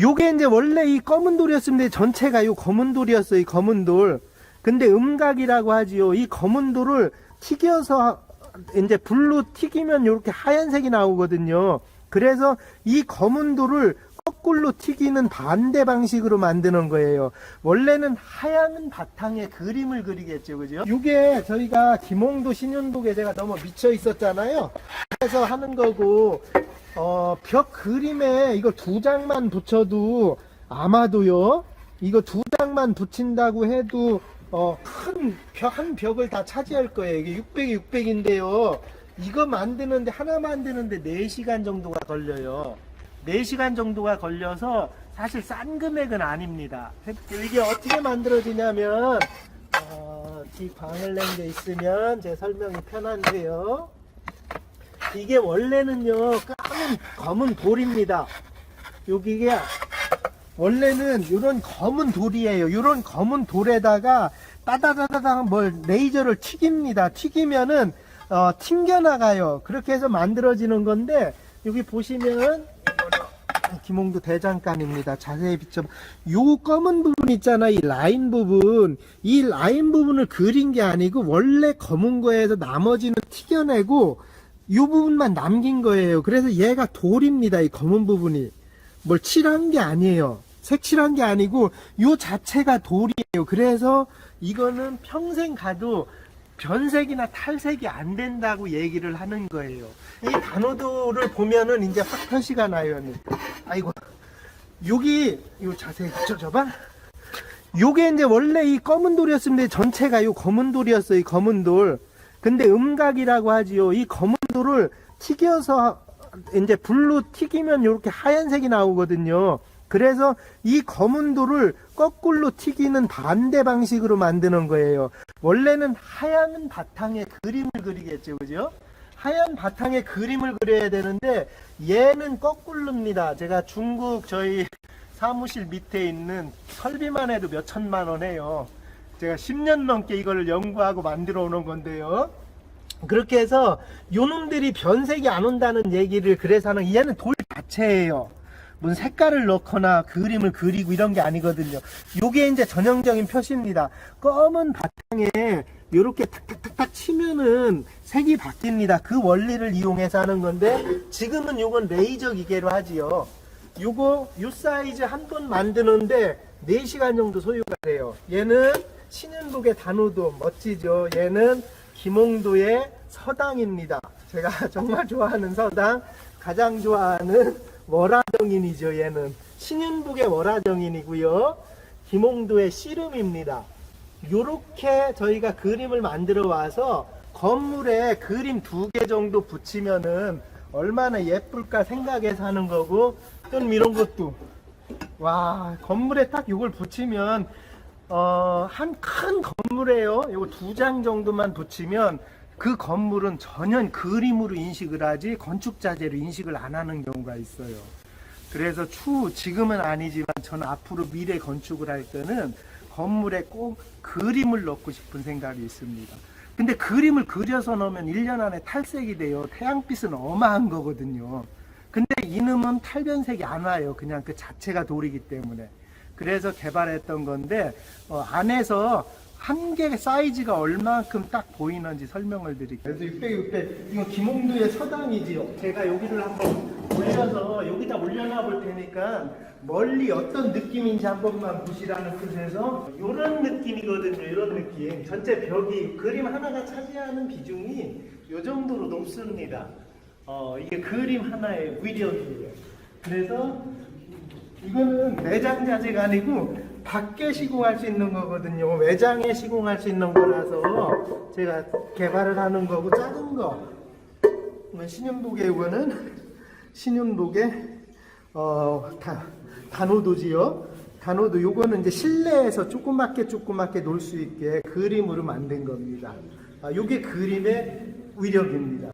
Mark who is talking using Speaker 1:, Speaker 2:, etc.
Speaker 1: 요게 이제 원래 이 검은 돌이었는데 전체가 요 검은 돌이었어요. 이 검은 돌. 근데 음각이라고 하지요. 이 검은 돌을 튀겨서 이제 불로 튀기면 이렇게 하얀색이 나오거든요. 그래서 이 검은 돌을 거꾸로 튀기는 반대 방식으로 만드는 거예요. 원래는 하얀 바탕에 그림을 그리겠죠. 그죠? 이게 저희가 김홍도 신윤복에 제가 너무 미쳐 있었잖아요. 그래서 하는 거고, 어, 벽 그림에 이거 두 장만 붙여도 아마도요, 이거 두 장만 붙인다고 해도, 어, 큰 벽, 한 벽을 다 차지할 거예요. 이게 600이 600인데요. 이거 만드는데, 하나 만드는데 4시간 정도가 걸려요. 4시간 정도가 걸려서 사실 싼 금액은 아닙니다. 이게 어떻게 만들어지냐면, 어, 이 광을 낸 게 있으면 제 설명이 편한데요. 이게 원래는요, 까만 검은 돌입니다. 여기가 원래는 이런 검은 돌이에요. 이런 검은 돌에다가 따다다다당 뭘 레이저를 튀깁니다. 튀기면은 어, 튕겨나가요. 그렇게 해서 만들어지는 건데 여기 보시면 김홍도 대장간입니다. 자세히 비춰. 요 검은 부분 있잖아. 이 라인 부분. 이 라인 부분을 그린 게 아니고 원래 검은 거에서 나머지는 튀겨내고 이 부분만 남긴 거예요. 그래서 얘가 돌입니다. 이 검은 부분이. 뭘 칠한 게 아니에요. 색칠한 게 아니고 요 자체가 돌이에요. 그래서 이거는 평생 가도 변색이나 탈색이 안 된다고 얘기를 하는 거예요. 이 단어도를 보면은 이제 확 표시가 나요. 아이고. 여기 요 자세히 붙여줘봐. 요게 이제 원래 이 검은 돌이었는데 전체가 요 검은 돌이었어요. 이 검은 돌. 근데 음각이라고 하지요. 이 검은 돌을 튀겨서 이제 불로 튀기면 이렇게 하얀색이 나오거든요. 그래서 이 검은 돌을 거꾸로 튀기는 반대 방식으로 만드는 거예요. 원래는 하얀 바탕에 그림을 그리겠죠. 그죠? 하얀 바탕에 그림을 그려야 되는데 얘는 거꾸로입니다. 제가 중국 저희 사무실 밑에 있는 설비만 해도 몇 천만 원 해요. 제가 10년 넘게 이거를 연구하고 만들어 오는 건데요. 그렇게 해서 요놈들이 변색이 안 온다는 얘기를 그래서 하는 얘는 돌 자체예요. 무슨 색깔을 넣거나 그림을 그리고 이런 게 아니거든요. 요게 이제 전형적인 표시입니다. 검은 바탕에 요렇게 탁탁탁탁 치면은 색이 바뀝니다. 그 원리를 이용해서 하는 건데 지금은 요건 레이저 기계로 하지요. 요거 요 사이즈 한 번 만드는데 4시간 정도 소요가 돼요. 얘는 신윤복의 단호도 멋지죠. 얘는 김홍도의 서당입니다. 제가 정말 좋아하는 서당, 가장 좋아하는 월화정인이죠. 얘는 신윤복의 월화정인이고요. 김홍도의 씨름입니다. 요렇게 저희가 그림을 만들어 와서 건물에 그림 두 개 정도 붙이면은 얼마나 예쁠까 생각해서 하는 거고 또 이런 것도 와 건물에 딱 이걸 붙이면 어, 한 큰 건물에요. 이거 두 장 정도만 붙이면 그 건물은 전혀 그림으로 인식을 하지 건축 자재로 인식을 안 하는 경우가 있어요. 그래서 추후 지금은 아니지만 저는 앞으로 미래 건축을 할 때는 건물에 꼭 그림을 넣고 싶은 생각이 있습니다. 근데 그림을 그려서 넣으면 1년 안에 탈색이 돼요. 태양빛은 어마한 거거든요. 근데 이놈은 탈변색이 안 와요. 그냥 그 자체가 돌이기 때문에. 그래서 개발했던 건데 어, 안에서 한 개 사이즈가 얼만큼 딱 보이는지 설명을 드릴게요. 그래서 600, 600 이거 김홍두의 서당이지요. 제가 여기를 한번 올려서 여기다 올려놔 볼 테니까 멀리 어떤 느낌인지 한 번만 보시라는 뜻에서 이런 느낌이거든요. 이런 느낌. 전체 벽이 그림 하나가 차지하는 비중이 이 정도로 높습니다. 어, 이게 그림 하나의 위력이에요. 그래서 이거는 내장 자재가 아니고 밖에 시공할 수 있는 거거든요. 외장에 시공할 수 있는 거라서 제가 개발을 하는 거고 작은 거. 신윤복의 이거는 신윤복의 어, 다, 단호도지요. 단호도 요거는 이제 실내에서 조그맣게 조그맣게 놀 수 있게 그림으로 만든 겁니다. 아, 요게 그림의 위력입니다.